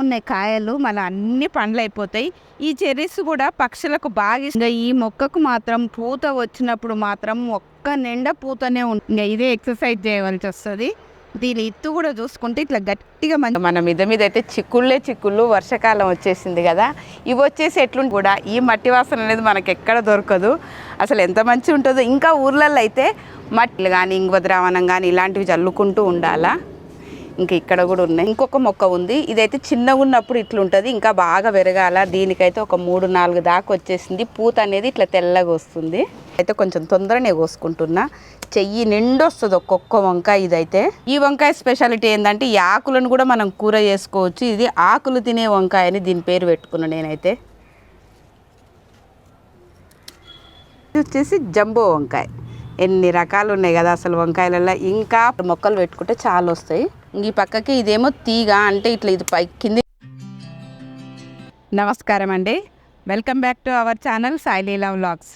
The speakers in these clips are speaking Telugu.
ఉన్నాయి కాయలు మన అన్ని పండ్లు అయిపోతాయి ఈ చెర్రీస్ కూడా పక్షులకు బాగా ఇష్టం. ఇంకా ఈ మొక్కకు మాత్రం పూత వచ్చినప్పుడు మాత్రం ఒక్క నిండా పూతనే ఉంటుంది ఇదే ఎక్సర్సైజ్ చేయవలసి వస్తుంది. దీని ఎత్తు కూడా చూసుకుంటే ఇట్లా గట్టిగా మంచి మన మీద మీద అయితే చిక్కుళ్ళే చిక్కుళ్ళు వర్షాకాలం వచ్చేసింది కదా. ఇవి వచ్చేసి ఎట్లు కూడా ఈ మట్టి వాసన అనేది మనకి ఎక్కడ దొరకదు. అసలు ఎంత మంచి ఉంటుందో ఇంకా ఊర్లలో అయితే మట్టిలు కానీ ఇంగువద్రావణం కానీ ఇలాంటివి చల్లుకుంటూ ఉండాలా? ఇంకా ఇక్కడ కూడా ఉన్నాయి. ఇంకొక మొక్క ఉంది. ఇదైతే చిన్నగా ఉన్నప్పుడు ఇట్లుంటుంది. ఇంకా బాగా పెరగాల. దీనికైతే ఒక మూడు నాలుగు దాకా వచ్చేసింది. పూత అనేది ఇట్లా తెల్లగా వస్తుంది. అయితే కొంచెం తొందరనే కోసుకుంటున్నా. చెయ్యి నిండు వస్తుంది ఒక్కొక్క వంకాయ ఇదైతే. ఈ వంకాయ స్పెషాలిటీ ఏంటంటే ఈ ఆకులను కూడా మనం కూర చేసుకోవచ్చు. ఇది ఆకులు తినే వంకాయ అని దీని పేరు పెట్టుకున్నా నేనైతే. ఇది వచ్చేసి జంబో వంకాయ. ఎన్ని రకాలు ఉన్నాయి కదా అసలు వంకాయలలో ఇంకా మొక్కలు పెట్టుకుంటే చాలా వస్తాయి. ఈ పక్కకి ఇదేమో తీగ అంటే ఇట్లా ఇది పై కింది నమస్కారం అండి welcome back to our channel Saileela vlogs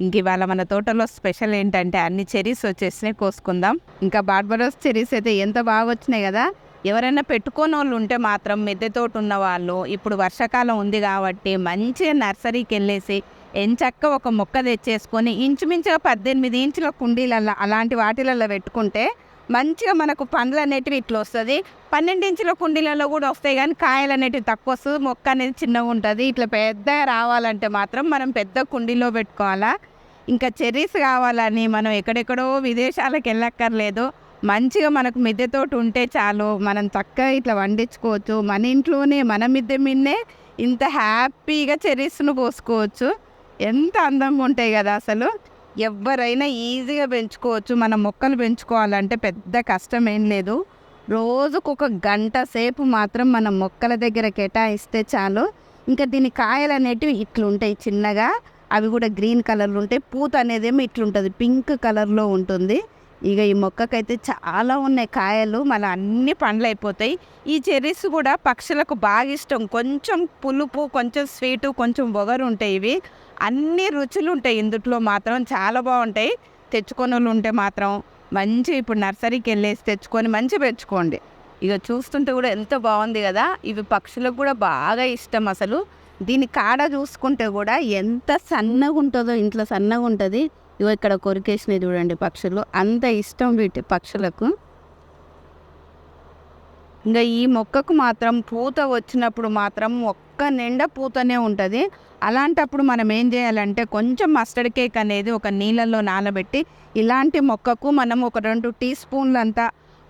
ఇంక ఇవాళ మన తోటలో స్పెషల్ ఏంటంటే అన్ని చెరీస్ వచ్చేసినాయి కోసుకుందాం. ఇంకా బార్బరోస్ చెరీస్ అయితే ఎంత బాగా వచ్చినాయి కదా? ఎవరైనా పెట్టుకోని వాళ్ళు ఉంటే మాత్రం మిద్దె తోట ఉన్న వాళ్ళు ఇప్పుడు వర్షాకాలం ఉంది కాబట్టి మంచిగా నర్సరీకి వెళ్ళేసి ఎంచక్క ఒక మొక్క తెచ్చేసుకొని ఇంచుమించుగా పద్దెనిమిది ఇంచుల కుండీలల్లో అలాంటి వాటిలలో పెట్టుకుంటే మంచిగా మనకు పండ్లు అనేటివి ఇట్లా వస్తుంది. పన్నెండు ఇంచుల కుండీలలో కూడా వస్తాయి కానీ కాయలు అనేటివి తక్కువ వస్తుంది. మొక్క అనేది చిన్నగా ఉంటుంది. ఇట్లా పెద్దగా రావాలంటే మాత్రం మనం పెద్ద కుండీలో పెట్టుకోవాలా. ఇంకా చెర్రీస్ కావాలని మనం ఎక్కడెక్కడో విదేశాలకు వెళ్ళక్కర్లేదు. మంచిగా మనకు మిద్దెతోటి ఉంటే చాలు. మనం చక్కగా ఇట్లా వండించుకోవచ్చు. మన ఇంట్లోనే మన మిద్దె మిన్నే ఇంత హ్యాపీగా చెర్రీస్ను కోసుకోవచ్చు. ఎంత అందంగా ఉంటాయి కదా అసలు. ఎవరైనా ఈజీగా పెంచుకోవచ్చు. మన మొక్కలు పెంచుకోవాలంటే పెద్ద కష్టం ఏం లేదు. రోజుకు ఒక గంట సేపు మాత్రం మనం మొక్కల దగ్గర కేటాయిస్తే చాలు. ఇంకా దీని కాయలు అనేటివి ఇట్లుంటాయి చిన్నగా. అవి కూడా గ్రీన్ కలర్లో ఉంటాయి. పూత అనేదేమో ఇట్లుంటుంది. పింక్ కలర్లో ఉంటుంది. ఇక ఈ మొక్కకైతే చాలా ఉన్నాయి కాయలు. మన అన్ని పండ్లు అయిపోతాయి ఈ చెర్రీస్ కూడా పక్షులకు బాగా ఇష్టం. కొంచెం పులుపు కొంచెం స్వీటు కొంచెం బొగరు ఉంటాయి ఇవి. అన్ని రుచులు ఉంటాయి ఇందుట్లో మాత్రం చాలా బాగుంటాయి. తెచ్చుకొని వాళ్ళు ఉంటే మాత్రం మంచి ఇప్పుడు నర్సరీకి వెళ్ళేసి తెచ్చుకొని మంచి పెంచుకోండి. ఇక చూస్తుంటే కూడా ఎంత బాగుంది కదా ఇవి పక్షులకు కూడా బాగా ఇష్టం అసలు. దీని కాడ చూసుకుంటే కూడా ఎంత సన్నగా ఉంటుందో ఇంట్లో సన్నగా ఉంటుంది ఇగో ఇక్కడ కొరికేసినవి చూడండి పక్షులు అంత ఇష్టం వీటి పక్షులకు. ఇంకా ఈ మొక్కకు మాత్రం పూత వచ్చినప్పుడు మాత్రం ఒక్క నిండా పూతనే ఉంటుంది. అలాంటప్పుడు మనం ఏం చేయాలంటే కొంచెం మస్టర్డ్ కేక్ అనేది ఒక నీళ్ళల్లో నానబెట్టి ఇలాంటి మొక్కకు మనం ఒక రెండు టీ స్పూన్లంతా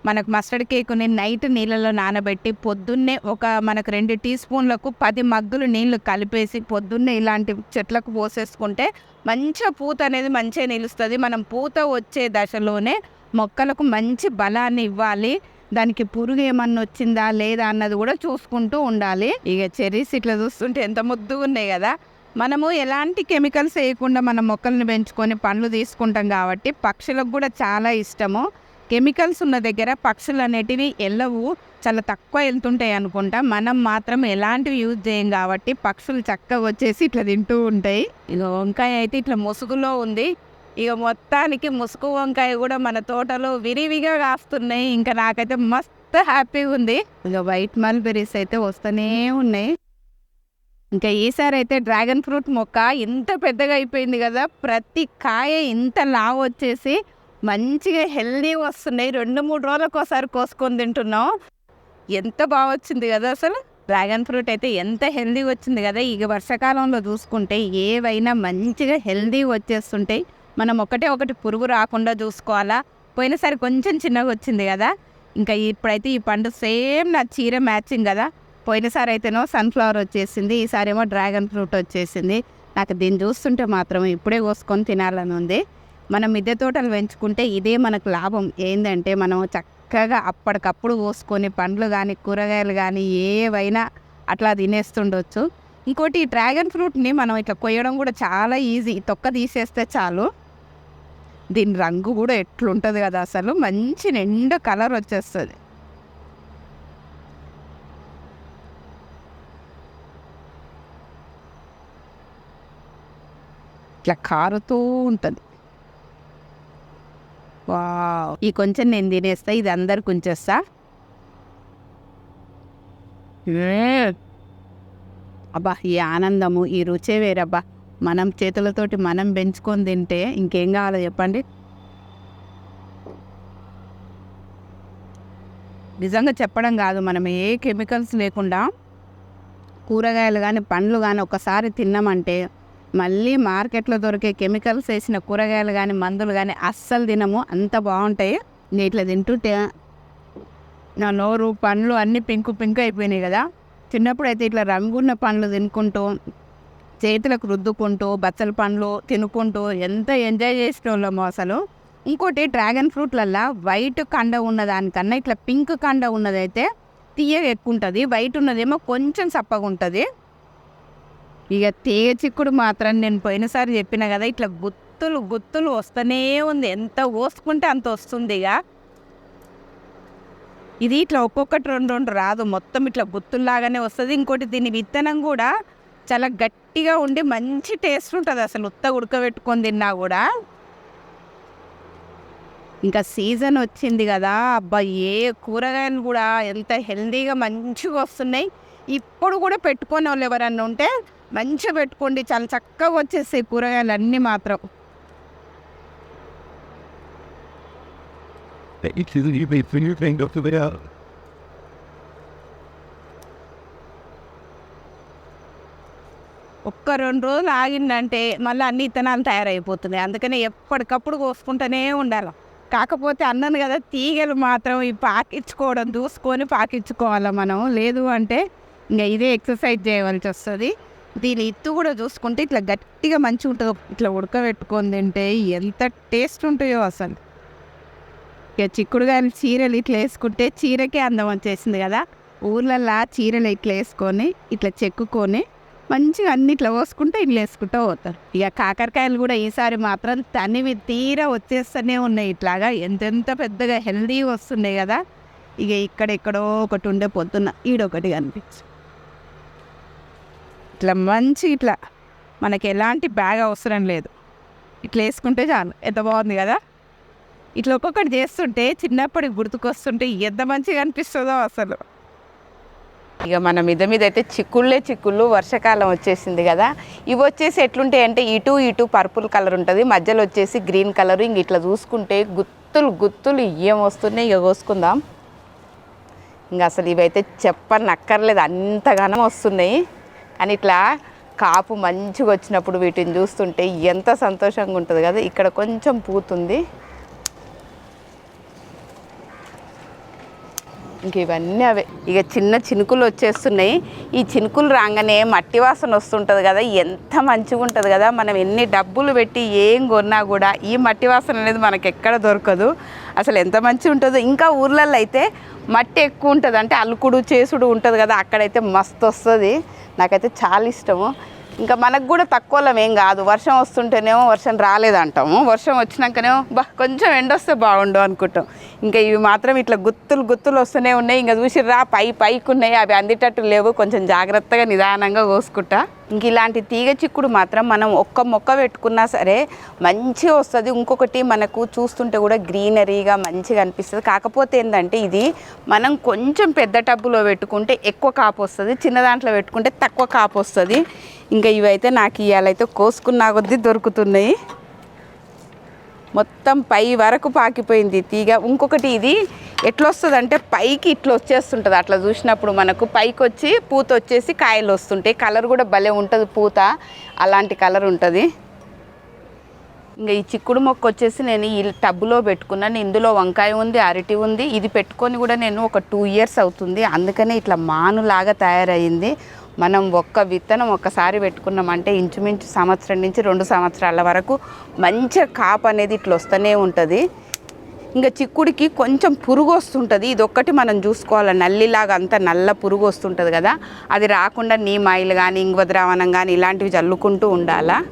మనకు మస్టర్డ్ కేకుని నైట్ నీళ్ళలో నానబెట్టి పొద్దున్నే ఒక మనకు రెండు టీ స్పూన్లకు పది మగ్గులు నీళ్ళు కలిపేసి పొద్దున్నే ఇలాంటి చెట్లకు పోసేసుకుంటే మంచిగా పూత అనేది మంచిగా నిలుస్తుంది. మనం పూత వచ్చే దశలోనే మొక్కలకు మంచి బలాన్ని ఇవ్వాలి. దానికి పురుగు ఏమన్నా వచ్చిందా లేదా అన్నది కూడా చూసుకుంటూ ఉండాలి. ఇక చెర్రీస్ ఇట్లా చూస్తుంటే ఎంత ముద్దుగా ఉన్నాయి కదా. మనము ఎలాంటి కెమికల్స్ వేయకుండా మన మొక్కలను పెంచుకొని పండ్లు తీసుకుంటాం కాబట్టి పక్షులకు కూడా చాలా ఇష్టము. కెమికల్స్ ఉన్న దగ్గర పక్షులు అనేటివి ఎల్లవు చాలా తక్కువ వెళ్తుంటాయి అనుకుంటా. మనం మాత్రం ఎలాంటివి యూజ్ చేయం కాబట్టి పక్షులు చక్కగా వచ్చేసి ఇట్లా తింటూ ఉంటాయి. ఇక వంకాయ అయితే ఇట్లా ముసుగులో ఉంది. ఇక మొత్తానికి ముసుగు వంకాయ కూడా మన తోటలో విరివిగా కాస్తున్నాయి. ఇంకా నాకైతే మస్తు హ్యాపీగా ఉంది. ఇక వైట్ మల్బెరీస్ అయితే వస్తూనే ఉన్నాయి. ఇంకా ఈసారి అయితే డ్రాగన్ ఫ్రూట్ మొక్క ఇంత పెద్దగా అయిపోయింది కదా ప్రతి కాయ ఇంత లావు వచ్చేసి మంచిగా హెల్దీ వస్తున్నాయి. రెండు మూడు రోజులకు ఒకసారి కోసుకొని తింటున్నాం. ఎంత బాగా వచ్చింది కదా అసలు. డ్రాగన్ ఫ్రూట్ అయితే ఎంత హెల్దీ వచ్చింది కదా ఇక వర్షాకాలంలో చూసుకుంటే ఏవైనా మంచిగా హెల్దీ వచ్చేస్తుంటాయి. మనం ఒకటే ఒకటి పురుగు రాకుండా చూసుకోవాలా? పోయినసారి కొంచెం చిన్నగా వచ్చింది కదా? ఇంకా ఇప్పుడైతే ఈ పండు సేమ్ నా చీర మ్యాచింగ్ కదా? పోయినసారి అయితేనో సన్ఫ్లవర్ వచ్చేసింది ఈసారి ఏమో డ్రాగన్ ఫ్రూట్ వచ్చేసింది. నాకు దీన్ని చూస్తుంటే మాత్రం ఇప్పుడే కోసుకొని తినాలని ఉంది. మనం మిద్దె తోటలు పెంచుకుంటే ఇదే మనకు లాభం. ఏంటంటే మనం చక్కగా అప్పటికప్పుడు కోసుకొని పండ్లు కానీ కూరగాయలు కానీ ఏవైనా అట్లా తినేస్తుండొచ్చు. ఇంకోటి ఈ డ్రాగన్ ఫ్రూట్ని మనం ఇట్లా కొయ్యడం కూడా చాలా ఈజీ. తొక్క తీసేస్తే చాలు. దీని రంగు కూడా ఎట్లుంటుంది కదా అసలు? మంచి నిండు కలర్ వచ్చేస్తుంది. ఇట్లా కారుతూ ఉంటుంది. వావ్. ఈ కొంచెం నేను తినేస్తా ఇది అందరికి ఉంచేస్తా. అబ్బా ఈ ఆనందము ఈ రుచే వేరబ్బా. మనం చేతులతోటి మనం పెంచుకొని తింటే ఇంకేం కావాలో చెప్పండి. నిజంగా చెప్పడం కాదు మనం ఏ కెమికల్స్ లేకుండా కూరగాయలు కానీ పండ్లు కానీ ఒకసారి తిన్నామంటే మళ్ళీ మార్కెట్లో దొరికే కెమికల్స్ వేసిన కూరగాయలు కానీ మందులు కానీ అస్సలు తినము. అంత బాగుంటాయి. నేను ఇట్లా తింటుంటే నా నోరు పండ్లు అన్నీ పింకు పింక్ అయిపోయినాయి కదా. చిన్నప్పుడు అయితే ఇట్లా రంగున్న పండ్లు తినుకుంటూ చేతులకు రుద్దుకుంటూ బచ్చల పండ్లు తినుకుంటూ ఎంత ఎంజాయ్ చేసేటోళ్ళమో అసలు. ఇంకోటి డ్రాగన్ ఫ్రూట్లల్లో వైట్ కండ ఉన్నదానికన్నా ఇట్లా పింక్ కండ ఉన్నదైతే తీయగా ఎక్కువ ఉంటుంది వైట్ ఉన్నదేమో కొంచెం చప్పగా ఉంటుంది ఇక తీగ చిక్కుడు మాత్రం నేను పోయినసారి చెప్పిన కదా ఇట్లా గుత్తులు గుత్తులు వస్తూనే ఉంది. ఎంత పోసుకుంటే అంత వస్తుంది ఇక ఇది ఇట్లా ఒక్కొక్కటి రెండు రెండు రాదు. మొత్తం ఇట్లా గుత్తుల్లాగానే వస్తుంది. ఇంకోటి దీని విత్తనం కూడా చాలా గట్టిగా ఉండి మంచి టేస్ట్ ఉంటుంది అసలు. ఉత్త ఉడకబెట్టుకొని తిన్నా కూడా. ఇంకా సీజన్ వచ్చింది కదా అబ్బా ఏ కూరగాయలు కూడా ఎంత హెల్తీగా మంచిగా వస్తున్నాయి. ఇప్పుడు కూడా పెట్టుకొని వాళ్ళు ఎవరన్నా ఉంటే మంచిగా పెట్టుకోండి. చాలా చక్కగా వచ్చేస్తాయి కూరగాయలు అన్నీ మాత్రం. It is even fingerprint of the video. ఒక్క రెండు రోజులు ఆగిందంటే మళ్ళీ అన్ని ఇత్తనాలు తయారైపోతున్నాయి. అందుకని ఎప్పటికప్పుడు కోసుకుంటూనే ఉండాలి. కాకపోతే అన్నాను కదా తీగలు మాత్రం ఈ పాకించుకోవడం చూసుకొని పాకించుకోవాలి మనం? లేదు అంటే ఇంకా ఇదే ఎక్సర్సైజ్ చేయవలసి వస్తుంది. దీని ఇత్తు కూడా చూసుకుంటే ఇట్లా గట్టిగా మంచిగా ఉంటుంది. ఇట్లా ఉడకబెట్టుకొని తింటే ఎంత టేస్ట్ ఉంటాయో అసలు. ఇక చిక్కుడుగాయలు చీరలు ఇట్లా వేసుకుంటే చీరకే అందం వచ్చేసింది కదా. ఊర్లల్లో చీరలు ఇట్లా వేసుకొని ఇట్లా చెక్కుకొని మంచిగా అన్ని ఇట్లా పోసుకుంటే ఇల్లు వేసుకుంటూ పోతారు. ఇక కాకరకాయలు కూడా ఈసారి మాత్రం తనివి తీరా వచ్చేస్తూనే ఉన్నాయి. ఇట్లాగా ఎంతెంత పెద్దగా హెల్దీ వస్తున్నాయి కదా. ఇక ఇక్కడ ఎక్కడో ఒకటి ఉండే పొద్దున్న ఈడొకటి కనిపించు. ఇట్లా మంచి ఇట్లా మనకి ఎలాంటి బ్యాగ్ అవసరం లేదు. ఇట్లా వేసుకుంటే చాలు. ఎంత బాగుంది కదా. ఇట్లా ఒక్కొక్కటి చేస్తుంటే చిన్నప్పటికి గుర్తుకొస్తుంటే ఎంత మంచిగా అనిపిస్తుందో అసలు. ఇక మన మీద మీద అయితే చిక్కుళ్ళే చిక్కుళ్ళు వర్షాకాలం వచ్చేసింది కదా. ఇవి వచ్చేసి ఎట్లుంటాయి అంటే ఇటు ఇటు పర్పుల్ కలర్ ఉంటుంది. మధ్యలో వచ్చేసి గ్రీన్ కలర్ ఇంక ఇట్లా చూసుకుంటే గుత్తులు గుత్తులు ఏం వస్తున్నాయి? ఇక కోసుకుందాం. ఇంకా అసలు ఇవైతే చెప్పనక్కర్లేదు. అంతగానం వస్తున్నాయి. కానీ ఇట్లా కాపు మంచిగా వచ్చినప్పుడు వీటిని చూస్తుంటే ఎంత సంతోషంగా ఉంటుంది కదా. ఇక్కడ కొంచెం పూతుంది. ఇంక ఇవన్నీ అవే. ఇక చిన్న చినుకులు వచ్చేస్తున్నాయి. ఈ చినుకులు రాగానే మట్టి వాసన వస్తుంటుంది కదా ఎంత మంచిగా ఉంటుంది కదా. మనం ఎన్ని డబ్బులు పెట్టి ఏం కొన్నా కూడా ఈ మట్టి వాసన అనేది మనకు ఎక్కడ దొరకదు. అసలు ఎంత మంచిగా ఉంటుందో ఇంకా ఊర్లలో అయితే మట్టి ఎక్కువ ఉంటుంది అంటే అలుకుడు చేసుడు ఉంటుంది కదా అక్కడైతే మస్తు వస్తుంది నాకైతే చాలా ఇష్టము. ఇంకా మనకు కూడా తక్కువలో ఏం కాదు. వర్షం వస్తుంటేనేమో వర్షం రాలేదంటాము. వర్షం వచ్చినాకనేమో బా కొంచెం ఎండ వస్తే బాగుండు అనుకుంటాం. ఇంకా ఇవి మాత్రం ఇట్లా గుత్తులు గుత్తులు వస్తూనే ఉన్నాయి. ఇంకా చూసిర్రా పై పైకి ఉన్నాయి అవి అందేటట్టు లేవు. కొంచెం జాగ్రత్తగా నిదానంగా కోసుకుంటా. ఇంక ఇలాంటి తీగ చిక్కుడు మాత్రం మనం ఒక్క మొక్క పెట్టుకున్నా సరే మంచిగా వస్తుంది. ఇంకొకటి మనకు చూస్తుంటే కూడా గ్రీనరీగా మంచిగా అనిపిస్తుంది. కాకపోతే ఏంటంటే ఇది మనం కొంచెం పెద్ద టబ్బులో పెట్టుకుంటే ఎక్కువ కాపు వస్తుంది. చిన్న దాంట్లో పెట్టుకుంటే తక్కువ కాపు వస్తుంది. ఇంకా ఇవైతే నాకు ఇవాళైతే కోసుకున్నా కొద్దీ దొరుకుతున్నాయి. మొత్తం పై వరకు పాకిపోయింది తీగ. ఇంకొకటి ఇది ఎట్లా వస్తుంది అంటే పైకి ఇట్లా వచ్చేస్తుంటుంది అట్లా చూసినప్పుడు మనకు పైకి వచ్చి పూత వచ్చేసి కాయలు వస్తుంటాయి కలర్ కూడా భలే ఉంటుంది పూత. అలాంటి కలర్ ఉంటుంది. ఇంకా ఈ చిక్కుడు మొక్క వచ్చేసి నేను ఈ టబ్బులో పెట్టుకున్నాను. ఇందులో వంకాయ ఉంది అరటి ఉంది. ఇది పెట్టుకొని కూడా నేను ఒక టూ ఇయర్స్ అవుతుంది. అందుకనే ఇట్లా మానులాగా తయారయ్యింది మనం ఒక్క విత్తనం ఒక్కసారి పెట్టుకున్నామంటే ఇంచుమించు సంవత్సరం నుంచి రెండు సంవత్సరాల వరకు మంచిగా కాపు అనేది ఇట్లా వస్తూనే ఉంటుంది. ఇంకా చిక్కుడికి కొంచెం పురుగు వస్తుంటుంది. ఇది ఒక్కటి మనం చూసుకోవాలి. నల్లిలాగా అంతా నల్ల పురుగు వస్తుంటుంది కదా. అది రాకుండా నీమ్ ఆయిల్ కానీ ఇంగువ కానీ ఇలాంటివి చల్లుకుంటూ ఉండాలా?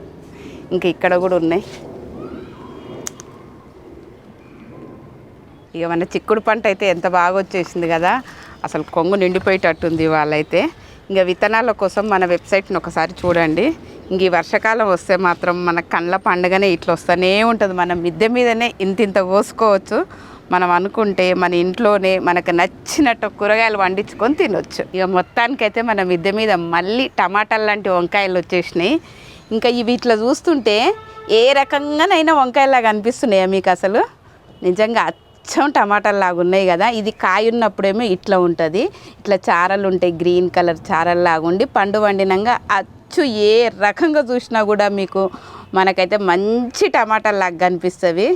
ఇంకా ఇక్కడ కూడా ఉన్నాయి. ఇక మన చిక్కుడు పంట అయితే ఎంత బాగా వచ్చేసింది కదా. అసలు కొంగు నిండిపోయేటట్టుంది వాళ్ళైతే ఇంకా విత్తనాల కోసం మన వెబ్సైట్ని ఒకసారి చూడండి. ఇంక ఈ వర్షాకాలం వస్తే మాత్రం మన కళ్ళ పండుగనే ఇట్లా వస్తూనే ఉంటుంది. మనం మిద్దె మీదనే ఇంత ఇంత కోసుకోవచ్చు. మనం అనుకుంటే మన ఇంట్లోనే మనకు నచ్చినట్టు కూరగాయలు వండించుకొని తినొచ్చు. ఇక మొత్తానికైతే మన మిద్దె మీద మళ్ళీ టమాటాలు లాంటి వంకాయలు వచ్చేసినాయి. ఇంకా ఇవి ఇట్లా చూస్తుంటే ఏ రకంగానైనా వంకాయలాగా అనిపిస్తున్నాయా మీకు అసలు? నిజంగా అచ్చం టమాటాలు లాగా ఉన్నాయి కదా ఇది కాయ ఉన్నప్పుడేమో ఇట్లా ఉంటుంది. ఇట్లా చారలు ఉంటాయి గ్రీన్ కలర్ చారలు లాగుండి పండు వండినాక అచ్చు ఏ రకంగా చూసినా కూడా మీకు మనకైతే మంచి టమాటాలు లాగా కనిపిస్తుంది.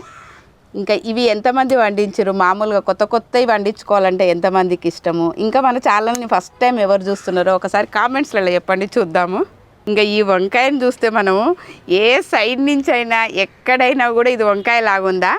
ఇంకా ఇవి ఎంతమంది వండించారు మామూలుగా కొత్త కొత్తవి వండించుకోవాలంటే ఎంతమందికి ఇష్టము? ఇంకా మన ఛానల్ని ఫస్ట్ టైం ఎవరు చూస్తున్నారో ఒకసారి కామెంట్స్లలో చెప్పండి చూద్దాము. ఇంకా ఈ వంకాయని చూస్తే మనము ఏ సైడ్ నుంచి అయినా ఎక్కడైనా కూడా ఇది వంకాయ లాగుందా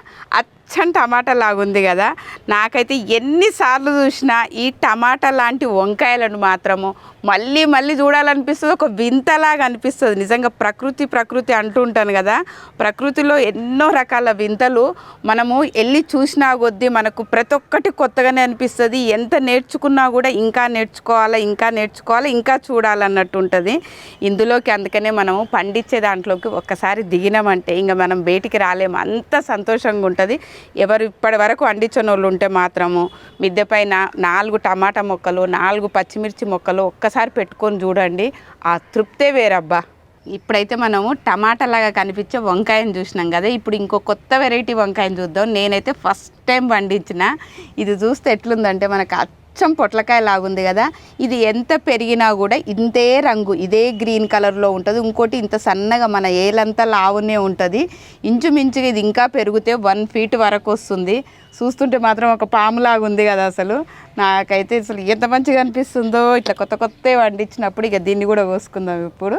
పచ్చని టమాటా లాగుంది కదా. నాకైతే ఎన్నిసార్లు చూసినా ఈ టమాటా లాంటి వంకాయలను మాత్రము మళ్ళీ మళ్ళీ చూడాలనిపిస్తుంది. ఒక వింతలాగా అనిపిస్తుంది. నిజంగా ప్రకృతి ప్రకృతి అంటూ ఉంటాను కదా. ప్రకృతిలో ఎన్నో రకాల వింతలు మనము వెళ్ళి చూసినా కొద్దీ మనకు ప్రతి ఒక్కటి కొత్తగానే అనిపిస్తుంది. ఎంత నేర్చుకున్నా కూడా ఇంకా నేర్చుకోవాలా ఇంకా నేర్చుకోవాలా ఇంకా చూడాలన్నట్టు ఉంటుంది. ఇందులోకి అందుకనే మనము పండించే దాంట్లోకి ఒక్కసారి దిగినామంటే ఇంకా మనం బయటికి రాలేము. అంత సంతోషంగా ఉంటుంది. ఎవరు ఇప్పటి వరకు వాళ్ళు ఉంటే మాత్రము మిద్దె పైన నాలుగు టమాటా మొక్కలు నాలుగు పచ్చిమిర్చి మొక్కలు ఒక్కసారి పెట్టుకొని చూడండి. ఆ తృప్తే వేరబ్బా. ఇప్పుడైతే మనము టమాటా లాగా కనిపించే వంకాయని చూసినాం కదా. ఇప్పుడు ఇంకో కొత్త వెరైటీ వంకాయని చూద్దాం. నేనైతే ఫస్ట్ టైం పండించిన ఇది చూస్తే ఎట్లుందంటే మనకు అచ్చం పొట్లకాయ లాగుంది కదా. ఇది ఎంత పెరిగినా కూడా ఇంతే రంగు ఇదే గ్రీన్ కలర్లో ఉంటుంది. ఇంకోటి ఇంత సన్నగా మన ఏలంతా లావునే ఉంటుంది. ఇంచుమించుగా ఇది ఇంకా పెరిగితే వన్ ఫీట్ వరకు వస్తుంది. చూస్తుంటే మాత్రం ఒక పాములాగా ఉంది కదా అసలు. నాకైతే అసలు ఎంత మంచిగా అనిపిస్తుందో ఇట్లా కొత్త కొత్త వండించినప్పుడు ఇక దీన్ని కూడా కోసుకుందాం ఇప్పుడు.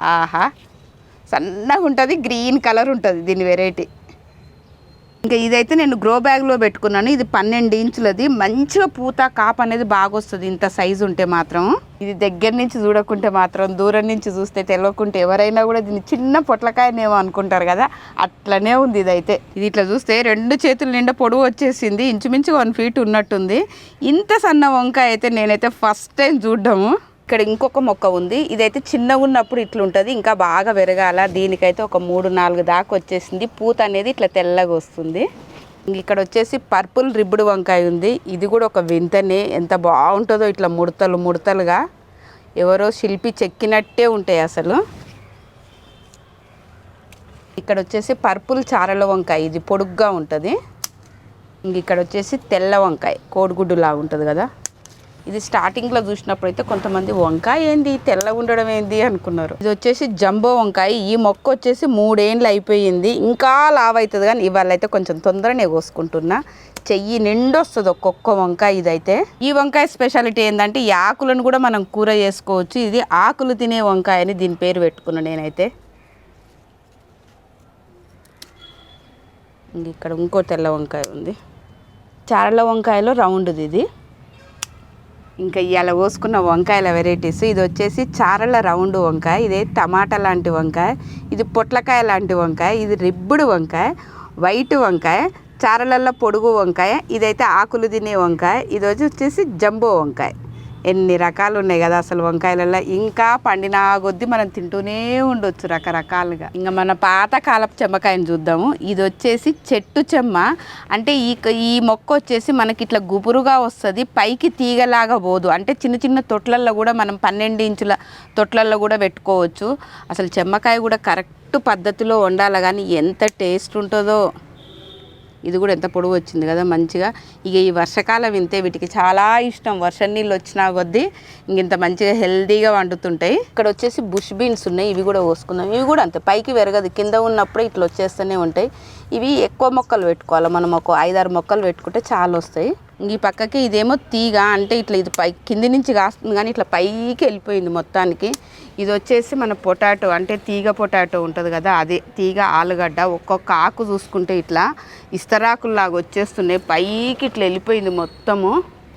ఆహా! సన్నగా ఉంటుంది గ్రీన్ కలర్ ఉంటుంది దీని వెరైటీ. ఇంకా ఇదైతే నేను గ్రో బ్యాగ్లో పెట్టుకున్నాను. ఇది పన్నెండు ఇంచులది. మంచిగా పూత కాపు అనేది బాగా వస్తుంది ఇంత సైజు ఉంటే మాత్రం. ఇది దగ్గర నుంచి చూడకుంటే మాత్రం దూరం నుంచి చూస్తే తెలియకుంటే ఎవరైనా కూడా దీన్ని చిన్న పొట్లకాయనేమో అనుకుంటారు కదా. అట్లనే ఉంది ఇదైతే. ఇది ఇట్లా చూస్తే రెండు చేతుల నిండా పొడవు వచ్చేసింది. ఇంచుమించు వన్ ఫీట్ ఉన్నట్టుంది. ఇంత సన్న వంకాయ అయితే నేనైతే ఫస్ట్ టైం చూడడము. ఇక్కడ ఇంకొక మొక్క ఉంది. ఇదైతే చిన్నగా ఉన్నప్పుడు ఇట్లుంటుంది. ఇంకా బాగా పెరగాల. దీనికైతే ఒక మూడు నాలుగు దాకా వచ్చేసింది. పూత అనేది ఇట్లా తెల్లగా వస్తుంది. ఇంక ఇక్కడ వచ్చేసి పర్పుల్ రిబ్బుడు వంకాయ ఉంది. ఇది కూడా ఒక వింతనే. ఎంత బాగుంటుందో ఇట్లా ముడతలు ముడతలుగా. ఎవరో శిల్పి చెక్కినట్టే ఉంటాయి అసలు. ఇక్కడ వచ్చేసి పర్పుల్ చారల వంకాయ. ఇది పొడుగ్గా ఉంటుంది. ఇంక ఇక్కడ వచ్చేసి తెల్ల వంకాయ. కోడిగుడ్డులా ఉంటుంది కదా. ఇది స్టార్టింగ్లో చూసినప్పుడు అయితే కొంతమంది వంకాయ ఏంది? తెల్లగా ఉండడం ఏంది అనుకున్నారు. ఇది వచ్చేసి జంబో వంకాయ. ఈ మొక్క వచ్చేసి మూడేండ్లు అయిపోయింది. ఇంకా లావ్ అవుతుంది కానీ ఇవాళ అయితే కొంచెం తొందరనే కోసుకుంటున్నా. చెయ్యి నిండు వస్తుంది ఒక్కొక్క వంకాయ ఇదైతే. ఈ వంకాయ స్పెషాలిటీ ఏంటంటే ఈ ఆకులను కూడా మనం కూర చేసుకోవచ్చు. ఇది ఆకులు తినే వంకాయ అని దీని పేరు పెట్టుకున్నాను నేనైతే. ఇక్కడ ఇంకో తెల్ల వంకాయ ఉంది. చారల వంకాయలో రౌండ్ది ఇది. ఇంకా ఇవాళ కోసుకున్న వంకాయల వెరైటీస్ ఇది వచ్చేసి చారల రౌండ్ వంకాయ ఇది టమాటా లాంటి వంకాయ ఇది పొట్లకాయ లాంటి వంకాయ ఇది రిబ్బుడు వంకాయ వైట్ వంకాయ చారలల్లో పొడుగు వంకాయ ఇదైతే ఆకులు తినే వంకాయ ఇది వచ్చేసి జంబో వంకాయ. ఎన్ని రకాలు ఉన్నాయి కదా అసలు వంకాయలలో ఇంకా పండిన కొద్దీ మనం తింటూనే ఉండొచ్చు రకరకాలుగా. ఇంకా మన పాతకాలపు చెమ్మకాయని చూద్దాము. ఇది వచ్చేసి చెట్టు చెమ్మ. అంటే ఈ ఈ మొక్క వచ్చేసి మనకి ఇట్లా గుబురుగా వస్తుంది. పైకి తీగలాగా పోదు. అంటే చిన్న చిన్న తొట్లల్లో కూడా మనం పన్నెండు ఇంచుల తొట్లల్లో కూడా పెట్టుకోవచ్చు. అసలు చెమ్మకాయ కూడా కరెక్ట్ పద్ధతిలో వండాలి. కానీ ఎంత టేస్ట్ ఉంటుందో. ఇది కూడా ఎంత పొడవు వచ్చింది కదా మంచిగా. ఇక ఈ వర్షకాలం ఇంతే వీటికి చాలా ఇష్టం. వర్షం నీళ్ళు వచ్చినా కొద్దీ ఇంక ఇంత మంచిగా హెల్తీగా వండుతుంటాయి. ఇక్కడ వచ్చేసి బుష్ బీన్స్ ఉన్నాయి ఇవి కూడా పోసుకుందాం ఇవి కూడా అంతే పైకి పెరగదు. కింద ఉన్నప్పుడే ఇట్లా వచ్చేస్తూనే ఉంటాయి. ఇవి ఎక్కువ మొక్కలు పెట్టుకోవాలి. మనం ఒక ఐదారు మొక్కలు పెట్టుకుంటే చాలా వస్తాయి. ఈ పక్కకి ఇదేమో తీగ అంటే ఇట్లా ఇది పై కింది నుంచి కాస్తుంది కానీ ఇట్లా పైకి వెళ్ళిపోయింది మొత్తానికి. ఇది వచ్చేసి మన పొటాటో అంటే తీగ పొటాటో ఉంటుంది కదా అదే తీగ ఆలుగడ్డ ఒక్కొక్క ఆకు చూసుకుంటే ఇట్లా ఇస్తరాకుల్లాగా వచ్చేస్తున్నాయి పైకి ఇట్లా వెళ్ళిపోయింది మొత్తము.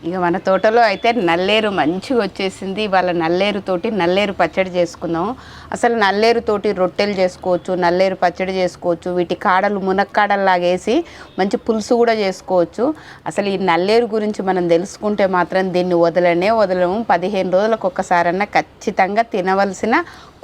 ఇక మన తోటలో అయితే నల్లేరు మంచిగా వచ్చేసింది. వాళ్ళ నల్లేరు తోటి నల్లేరు పచ్చడి చేసుకుందాం. అసలు నల్లేరు తోటి రొట్టెలు చేసుకోవచ్చు నల్లేరు పచ్చడి చేసుకోవచ్చు వీటి కాడలు మునక్కాడలు లాగేసి మంచి పులుసు కూడా చేసుకోవచ్చు. అసలు ఈ నల్లేరు గురించి మనం తెలుసుకుంటే మాత్రం దీన్ని వదలనే వదలము. పదిహేను రోజులకు ఒక్కసారన్నా ఖచ్చితంగా తినవలసిన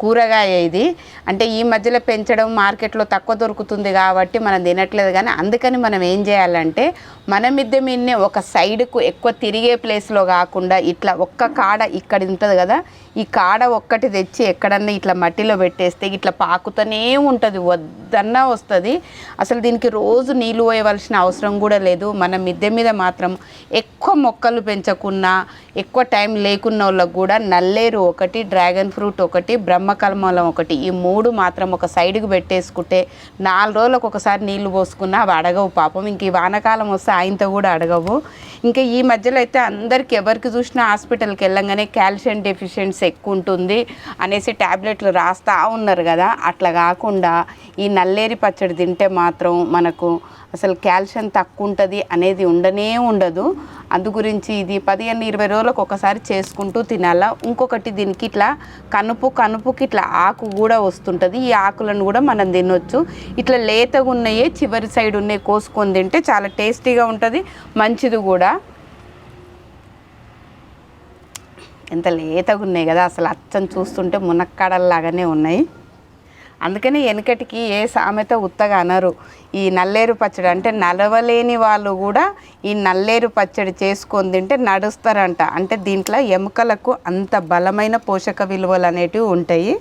కూరగాయ ఇది. అంటే ఈ మధ్యలో పెంచడం మార్కెట్లో తక్కువ దొరుకుతుంది కాబట్టి మనం తినట్లేదు కానీ అందుకని మనం ఏం చేయాలంటే మన మిద్దె మీదనే ఒక సైడ్కు ఎక్కువ తిరిగే ప్లేస్లో కాకుండా ఇట్లా ఒక్క కాడ ఇక్కడ ఉంటుంది కదా ఈ కాడ ఒక్కటి తెచ్చి ఎక్కడన్నా ఇట్లా మట్టిలో పెట్టేస్తే ఇట్లా పాకుతూనే ఉంటుంది వద్దన్నా వస్తుంది. అసలు దీనికి రోజు నీళ్ళు పోయవలసిన అవసరం కూడా లేదు. మన మిద్దె మీద మాత్రం ఎక్కువ మొక్కలు పెంచకున్నా ఎక్కువ టైం లేకున్న వాళ్ళకు కూడా నల్లేరు ఒకటి డ్రాగన్ ఫ్రూట్ ఒకటి బ్రహ్మకల్మలం ఒకటి ఈ మూడు మాత్రం ఒక సైడ్కి పెట్టేసుకుంటే నాలుగు రోజులకు ఒకసారి నీళ్ళు పోసుకున్నా అవి అడగవు పాపం. ఇంక ఈ వానకాలం వస్తే ఆయనతో కూడా అడగవు. ఇంకా ఈ మధ్యలో అయితే అందరికి ఎవరికి చూసినా హాస్పిటల్కి వెళ్ళంగానే కాల్షియం డెఫిషియన్సీ ఎక్కువ ఉంటుంది అనేసి ట్యాబ్లెట్లు రాస్తా ఉన్నారు కదా. అట్లా కాకుండా ఈ నల్లేరి పచ్చడి తింటే మాత్రం మనకు అసలు కాల్షియం తక్కువ ఉంటుంది అనేది ఉండనే ఉండదు. అందు గురించి ఇది పదిహేను ఇరవై రోజులకు ఒకసారి చేసుకుంటూ తినాలా? ఇంకొకటి దీనికి ఇట్లా కనుపు కనుపుకి ఇట్లా ఆకు కూడా వస్తుంటుంది. ఈ ఆకులను కూడా మనం తినొచ్చు. ఇట్లా లేతగా ఉన్నాయే చివరి సైడ్ ఉన్నాయి కోసుకొని తింటే చాలా టేస్టీగా ఉంటుంది. మంచిది కూడా. ఎంత లేతగా ఉన్నాయి కదా అసలు అచ్చం చూస్తుంటే మునక్కాడల్లాగానే ఉన్నాయి. అందుకని వెనకటికి ఏ సామెత ఉత్తగా అనరు. ఈ నల్లేరు పచ్చడి అంటే నడవలేని వాళ్ళు కూడా ఈ నల్లేరు పచ్చడి చేసుకొని తింటే నడుస్తారంట. అంటే దీంట్లో ఎముకలకు అంత బలమైన పోషక విలువలు అనేటివి ఉంటాయి.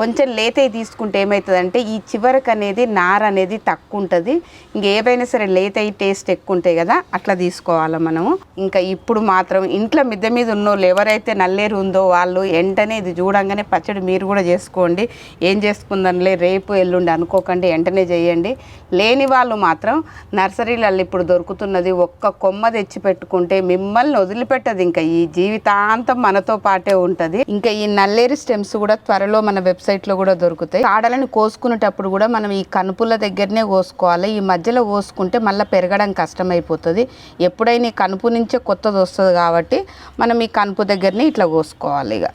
కొంచెం లేతే తీసుకుంటే ఏమవుతుందంటే ఈ చివరకు అనేది నార అనేది తక్కువ ఉంటుంది ఇంకేవైనా సరే లేతయి టేస్ట్ ఎక్కువ ఉంటాయి కదా అట్లా తీసుకోవాలి మనము. ఇంకా ఇప్పుడు మాత్రం ఇంట్లో మిద్దె మీద ఉన్నోళ్ళు ఎవరైతే నల్లేరు ఉందో వాళ్ళు వెంటనే ఇది చూడంగానే పచ్చడి మీరు కూడా చేసుకోండి. ఏం చేసుకుందాంలే రేపు ఎల్లుండి అనుకోకండి వెంటనే చేయండి. లేని వాళ్ళు మాత్రం నర్సరీలలో ఇప్పుడు దొరుకుతున్నది ఒక్క కొమ్మ తెచ్చి పెట్టుకుంటే మిమ్మల్ని వదిలిపెట్టదు. ఇంకా ఈ జీవితాంతం మనతో పాటే ఉంటుంది. ఇంకా ఈ నల్లేరు స్టెమ్స్ కూడా త్వరలో మన వెబ్సైట్లో కూడా దొరుకుతాయి. కాడలను కోసుకునేటప్పుడు కూడా మనం ఈ కనుపుల దగ్గరనే కోసుకోవాలి. ఈ మధ్యలో కోసుకుంటే మళ్ళీ పెరగడం కష్టమైపోతుంది. ఎప్పుడైనా ఈ కనుపు నుంచే కొత్తది వస్తుంది కాబట్టి మనం ఈ కనుపు దగ్గరనే ఇట్లా కోసుకోవాలి ఇక.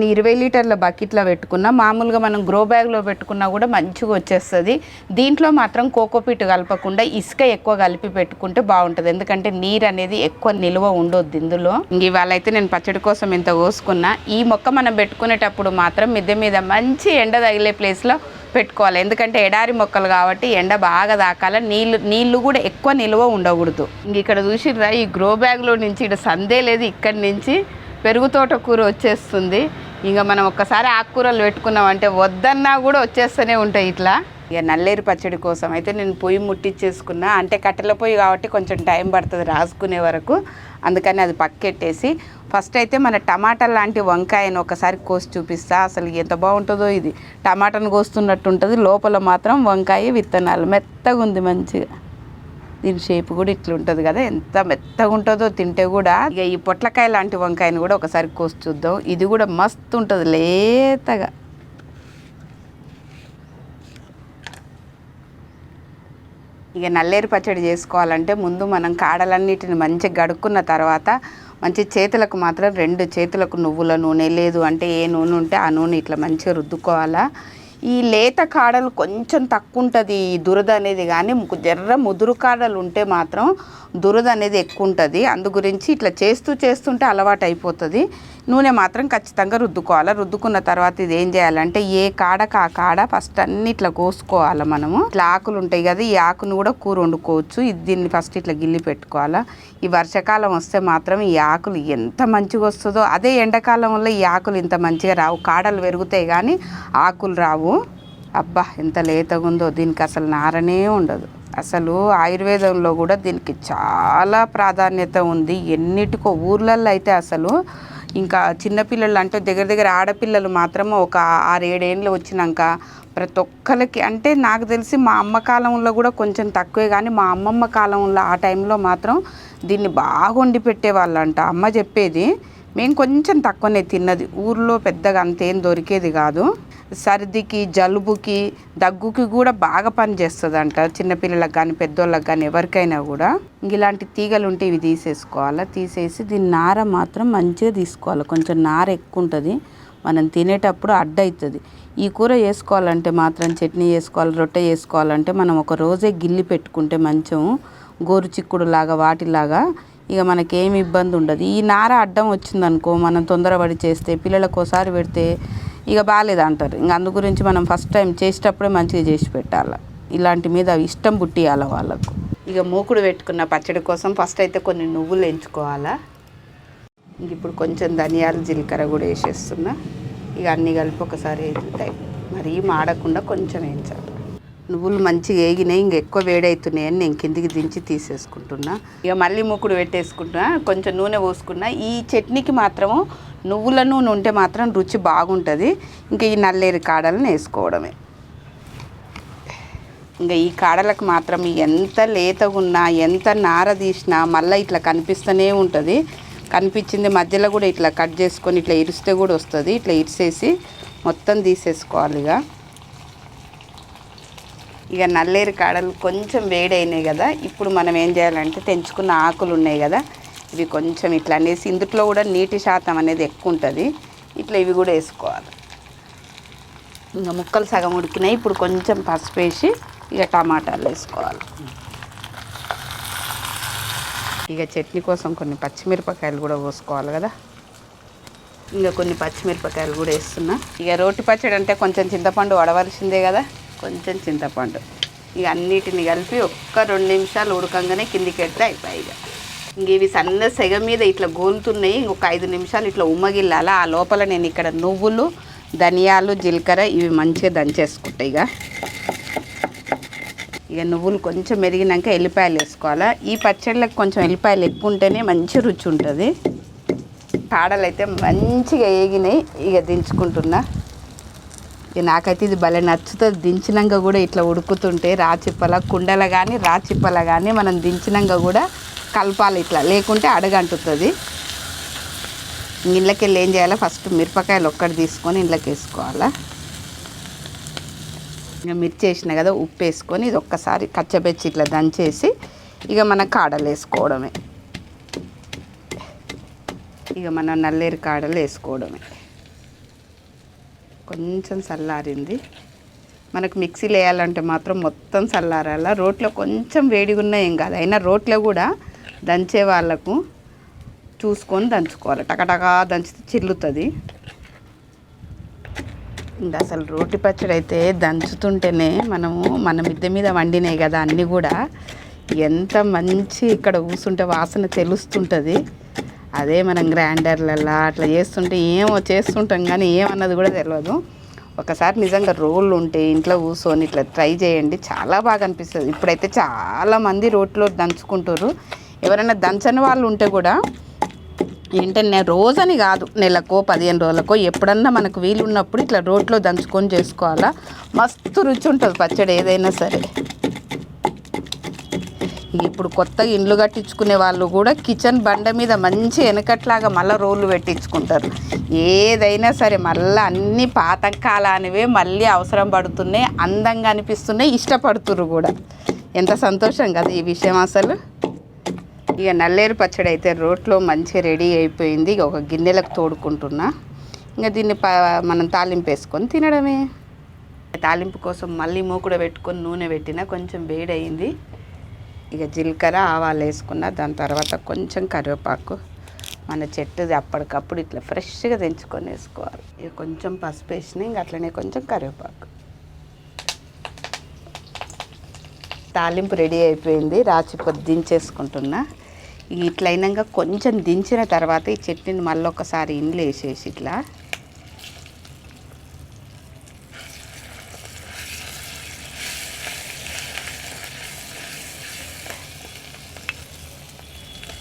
ఇరవై లీటర్ల బకెట్లో పెట్టుకున్నా మామూలుగా మనం గ్రో బ్యాగ్లో పెట్టుకున్నా కూడా మంచిగా వచ్చేస్తుంది. దీంట్లో మాత్రం కోకోపీట్ కలపకుండా ఇసుక ఎక్కువ కలిపి పెట్టుకుంటే బాగుంటుంది. ఎందుకంటే నీరు అనేది ఎక్కువ నిల్వ ఉండొద్దు ఇందులో. ఇంక ఇవాళ అయితే నేను పచ్చడి కోసం ఇంత కోసుకున్నా. ఈ మొక్క మనం పెట్టుకునేటప్పుడు మాత్రం మిద్దె మీద మంచి ఎండ తగిలే ప్లేస్లో పెట్టుకోవాలి. ఎందుకంటే ఎడారి మొక్కలు కాబట్టి ఎండ బాగా తాకాల నీళ్ళు నీళ్ళు కూడా ఎక్కువ నిల్వ ఉండకూడదు. ఇంక ఇక్కడ చూసిర్రా ఈ గ్రో బ్యాగ్లో నుంచి ఇక్కడ సందే లేదు ఇక్కడి నుంచి. పెరుగు తోట కూర వచ్చేస్తుంది. ఇంకా మనం ఒక్కసారి ఆకుకూరలు పెట్టుకున్నామంటే వద్దన్నా కూడా వచ్చేస్తూనే ఉంటాయి ఇట్లా. ఇక నల్లేరు పచ్చడి కోసం అయితే నేను పొయ్యి ముట్టించేసుకున్నా అంటే కట్టెల పొయ్యి కాబట్టి కొంచెం టైం పడుతుంది రాసుకునే వరకు. అందుకని అది పక్కెట్టేసి ఫస్ట్ అయితే మన టమాటా లాంటి వంకాయను ఒకసారి కోసి చూపిస్తా. అసలు ఎంత బాగుంటుందో ఇది. టమాటాను కోస్తున్నట్టు ఉంటుంది లోపల మాత్రం వంకాయ విత్తనాలు మెత్తగా ఉంది మంచిగా. దీని షేప్ కూడా ఇట్లా ఉంటుంది కదా ఎంత మెత్తగా ఉంటుందో తింటే కూడా. ఇక ఈ పొట్లకాయ లాంటి వంకాయని కూడా ఒకసారి కోసి చూద్దాం. ఇది కూడా మస్తు ఉంటుంది లేతగా. ఇక నల్లేరు పచ్చడి చేసుకోవాలంటే ముందు మనం కాడలన్నిటిని మంచిగా గడుక్కున్న తర్వాత మంచి చేతులకు మాత్రం రెండు చేతులకు నువ్వుల నూనె లేదు అంటే ఏ నూనె ఉంటే ఆ నూనె ఇట్లా మంచిగా రుద్దుకోవాలా. ఈ లేత కాడలు కొంచెం తక్కువ ఉంటుంది ఈ దురద అనేది కానీ జర్ర ముదురు కాడలు ఉంటే మాత్రం దురద అనేది ఎక్కువ ఉంటుంది అందు గురించి ఇట్లా చేస్తూ చేస్తుంటే అలవాటు అయిపోతుంది నూనె మాత్రం ఖచ్చితంగా రుద్దుకోవాలి. రుద్దుకున్న తర్వాత ఇది ఏం చేయాలంటే ఏ కాడకు ఆ కాడ ఫస్ట్ అన్ని ఇట్లా కోసుకోవాలి మనము. ఇట్లా ఆకులు ఉంటాయి కదా ఈ ఆకును కూడా కూర వండుకోవచ్చు. ఇది దీన్ని ఫస్ట్ ఇట్లా గిల్లి పెట్టుకోవాలా. ఈ వర్షాకాలం వస్తే మాత్రం ఈ ఆకులు ఎంత మంచిగా వస్తుందో అదే ఎండాకాలంలో ఈ ఆకులు ఇంత మంచిగా రావు. కాడలు పెరుగుతాయి కానీ ఆకులు రావు. అబ్బా ఎంత లేతగా ఉందో దీనికి అసలు నారనే ఉండదు. అసలు ఆయుర్వేదంలో కూడా దీనికి చాలా ప్రాధాన్యత ఉంది. ఎన్నిటికో ఊర్లలో అయితే అసలు ఇంకా చిన్నపిల్లలు అంటే దగ్గర దగ్గర ఆడపిల్లలు మాత్రం ఒక ఆరేడేళ్ళు వచ్చినాక ప్రతి ఒక్కరికి అంటే నాకు తెలిసి మా అమ్మ కాలంలో కూడా కొంచెం తక్కువే కానీ మా అమ్మమ్మ కాలంలో ఆ టైంలో మాత్రం దీన్ని బాగా వండి పెట్టేవాళ్ళంట. అమ్మ చెప్పేది మేము కొంచెం తక్కువనే తిన్నది ఊర్లో పెద్దగా అంతేం దొరికేది కాదు. సర్దికి జలుబుకి దగ్గుకి కూడా బాగా పనిచేస్తుంది అంట చిన్నపిల్లలకు కానీ పెద్దోళ్ళకి కానీ ఎవరికైనా కూడా. ఇలాంటి తీగలు ఉంటే ఇవి తీసేసుకోవాలి? తీసేసి దీని నార మాత్రం మంచిగా తీసుకోవాలి. కొంచెం నార ఎక్కువ ఉంటుంది మనం తినేటప్పుడు అడ్డ అవుతుంది ఈ కూర చేసుకోవాలంటే మాత్రం చట్నీ చేసుకోవాలి రొట్టె చేసుకోవాలంటే మనం ఒక రోజే గిల్లి పెట్టుకుంటే మంచం గోరు చిక్కుడు లాగా వాటిలాగా ఇక మనకేమి ఇబ్బంది ఉండదు ఈ నార అడ్డం వచ్చిందనుకో మనం తొందరపడి చేస్తే పిల్లలకు ఒకసారి పెడితే ఇక బాగాలేదు అంటారు. ఇంక అందు గురించి మనం ఫస్ట్ టైం చేసేటప్పుడే మంచిగా చేసి పెట్టాలి? ఇలాంటి మీద ఇష్టం పుట్టియాలి వాళ్ళకు? ఇక మూకుడు పెట్టుకున్న పచ్చడి కోసం ఫస్ట్ అయితే కొన్ని నువ్వులు ఎంచుకోవాలా? ఇంక ఇప్పుడు కొంచెం ధనియాలు జీలకర్ర కూడా వేసేస్తున్నా. ఇక అన్నీ కలిపి ఒకసారి వేగుతాయి మరీ మాడకుండా కొంచెం వేయించాలి నువ్వులు మంచిగా వేగినాయి ఇంక ఎక్కువ వేడవుతున్నాయని నేను కిందికి దించి తీసేసుకుంటున్నా. ఇక మళ్ళీ మూకుడు పెట్టేసుకుంటున్నా. కొంచెం నూనె పోసుకున్నా. ఈ చట్నీకి మాత్రము నువ్వుల నూనె ఉంటే మాత్రం రుచి బాగుంటుంది. ఇంకా ఈ నల్లేరు కాడలను వేసుకోవడమే. ఇంకా ఈ కాడలకు మాత్రం ఎంత లేతగా ఉన్నా ఎంత నార తీసినా మళ్ళీ ఇట్లా కనిపిస్తూనే ఉంటుంది. కనిపించింది మధ్యలో కూడా ఇట్లా కట్ చేసుకొని ఇట్లా ఇరిస్తే కూడా వస్తుంది. ఇట్లా ఇరిసేసి మొత్తం తీసేసుకోవాలి ఇక. ఇక నల్లేరు కాడలు కొంచెం వేడైనాయి కదా. ఇప్పుడు మనం ఏం చేయాలంటే తెంచుకున్న ఆకులు ఉన్నాయి కదా ఇవి కొంచెం ఇట్లా అనేసి ఇందుట్లో కూడా నీటి శాతం అనేది ఎక్కువ ఉంటుంది. ఇట్లా ఇవి కూడా వేసుకోవాలి. ఇంకా ముక్కలు సగం ఉడికినాయి. ఇప్పుడు కొంచెం పసుపు వేసి ఇక టమాటాలు వేసుకోవాలి. ఇక చట్నీ కోసం కొన్ని పచ్చిమిరపకాయలు కూడా పోసుకోవాలి కదా. ఇంకా కొన్ని పచ్చిమిరపకాయలు కూడా వేస్తున్నా. ఇక రోటి పచ్చడి అంటే కొంచెం చింతపండు వడవలసిందే కదా. కొంచెం చింతపండు. ఇక అన్నిటిని కలిపి ఒక్క రెండు నిమిషాలు ఉడకంగానే కిందికి ఎట్లా అయిపోయి ఇక. ఇవి సన్న సెగ మీద ఇట్లా గోలుతున్నాయి ఇంకొక ఐదు నిమిషాలు ఇట్లా ఉమ్మగిల్లాల ఆ లోపల నేను ఇక్కడ నువ్వులు ధనియాలు జీలకర్ర ఇవి మంచిగా దంచేసుకుంటాయి ఇక. ఇక నువ్వులు కొంచెం మెరిగినాక ఎల్లిపాయలు వేసుకోవాలా. ఈ పచ్చళ్ళకి కొంచెం ఎల్లిపాయలు ఎక్కువ ఉంటేనే మంచి రుచి ఉంటుంది. కాడలు అయితే మంచిగా వేగినాయి ఇక దించుకుంటున్నా. ఇక నాకైతే ఇది భలే నచ్చుతుంది. దించినాక కూడా ఇట్లా ఉడుకుతుంటే రాచిప్పల కుండల కానీ రాచిప్పల కానీ మనం దించినాక కూడా కలపాలి ఇట్లా. లేకుంటే అడగంటుతుంది. ఇళ్ళకి వెళ్ళి ఏం చేయాలి? ఫస్ట్ మిరపకాయలు ఒక్కటి తీసుకొని ఇళ్ళకి వేసుకోవాలా ఇక మిర్చి వేసిన కదా ఉప్పు వేసుకొని ఇది ఒక్కసారి కచ్చబెచ్చి ఇట్లా దంచేసి ఇక మన కాడలు వేసుకోవడమే. ఇక మన నల్లేరు కాడలు వేసుకోవడమే. కొంచెం చల్లారింది. మనకు మిక్సీలో వేయాలంటే మాత్రం మొత్తం చల్లారాల? రోట్లో కొంచెం వేడిగా ఉన్నా ఏం కాదు. అయినా రోట్లో కూడా దంచే వాళ్ళకు చూసుకొని దంచుకోవాలి. టకటకా దంచితే చిల్లుతుంది. ఇంకా అసలు రోటి పచ్చడి అయితే దంచుతుంటేనే మనము మన మిద్దె మీద వండినాయి కదా అన్నీ కూడా. ఎంత మంచి ఇక్కడ కూసుంటే వాసన తెలుస్తుంటుంది. అదే మనం గ్రైండర్లలో అట్లా చేస్తుంటే ఏమో చేస్తుంటాం కానీ ఏమన్నది కూడా తెలియదు ఒకసారి నిజంగా రోళ్ళు ఉంటే ఇంట్లో కూర్చొని ఇట్లా ట్రై చేయండి. చాలా బాగా అనిపిస్తుంది. ఇప్పుడైతే చాలామంది రోట్లో దంచుకుంటారు ఎవరైనా దంచని వాళ్ళు ఉంటే కూడా ఏంటంటే రోజని కాదు నెలకో పదిహేను రోజులకో ఎప్పుడన్నా మనకు వీలు ఉన్నప్పుడు ఇట్లా రోట్లో దంచుకొని చేసుకోవాలా? మస్తు రుచి ఉంటుంది పచ్చడి ఏదైనా సరే. ఇప్పుడు కొత్తగా ఇండ్లు కట్టించుకునే వాళ్ళు కూడా కిచెన్ బండ మీద మంచి వెనకట్లాగా మళ్ళీ రోళ్ళు పెట్టించుకుంటారు. ఏదైనా సరే మళ్ళీ అన్ని పాతకాలానివే మళ్ళీ అవసరం పడుతున్నాయి అందంగా అనిపిస్తున్నాయి ఇష్టపడుతురు కూడా. ఎంత సంతోషం కదా ఈ విషయం అసలు. ఇక నల్లేరు పచ్చడి అయితే రోట్లో మంచిగా రెడీ అయిపోయింది. ఇక ఒక గిన్నెలకు తోడుకుంటున్నా. ఇంకా దీన్ని ప మనం తాలింపు వేసుకొని తినడమే. తాలింపు కోసం మళ్ళీ మూకుడ పెట్టుకొని నూనె పెట్టిన కొంచెం వేడయింది. ఇక జీలకర్ర ఆవాలు వేసుకున్న. దాని తర్వాత కొంచెం కరివేపాకు. మన చెట్టుది అప్పటికప్పుడు ఇట్లా ఫ్రెష్గా తెంచుకొని వేసుకోవాలి. ఇక కొంచెం పసుపు వేసిన ఇంక అట్లనే కొంచెం కరివేపాకు. తాలింపు రెడీ అయిపోయింది. రాచి పొద్దుంచేసుకుంటున్నా ఇట్లయినాక ఇట్లా అయినాక కొంచెం దించిన తర్వాత ఈ చట్నీని మళ్ళీ ఒకసారి ఇండ్లు వేసేసి ఇట్లా.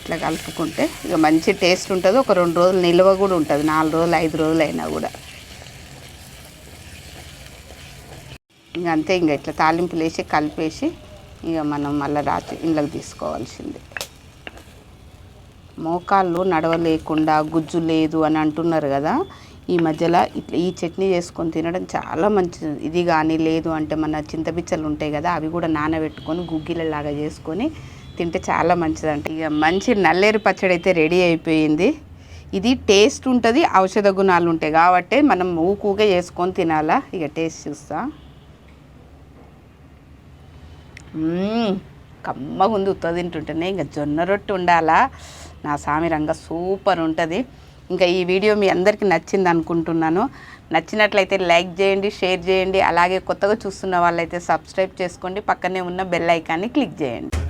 ఇట్లా కలుపుకుంటే ఇక మంచి టేస్ట్ ఉంటుంది. ఒక రెండు రోజులు నిల్వ కూడా ఉంటుంది. నాలుగు రోజులు ఐదు రోజులు అయినా కూడా. ఇంక అంతే ఇంక ఇట్లా తాలింపులు వేసి కలిపేసి ఇక మనం మళ్ళీ రాత్రి ఇంట్లోకి తీసుకోవాల్సిందే. మోకాళ్ళు నడవలేకుండా గుజ్జు లేదు అని అంటున్నారు కదా. ఈ మధ్యలో ఇట్లా ఈ చట్నీ చేసుకొని తినడం చాలా మంచిది. ఇది కానీ లేదు అంటే మన చింతపిచ్చలు ఉంటాయి కదా అవి కూడా నానబెట్టుకొని గుగ్గిలలాగా చేసుకొని తింటే చాలా మంచిదంట. ఇక మంచి నల్లేరు పచ్చడి అయితే రెడీ అయిపోయింది. ఇది టేస్ట్ ఉంటుంది ఔషధ గుణాలు ఉంటాయి కాబట్టి మనం ఊకూగా చేసుకొని తినాలా? ఇక టేస్ట్ చూస్తా. మ్మ్. కమ్మగా ఉంది ఉత్త తింటుంటేనే ఇంకా జొన్న రొట్టె ఉండాలా? నా సామిరంగా సూపర్ ఉంటుంది. ఇంకా ఈ వీడియో మీ అందరికీ నచ్చింది అనుకుంటున్నాను. నచ్చినట్లయితే లైక్ చేయండి షేర్ చేయండి అలాగే కొత్తగా చూస్తున్న వాళ్ళైతే సబ్స్క్రైబ్ చేసుకోండి. పక్కనే ఉన్న బెల్ ఐకాన్ని క్లిక్ చేయండి.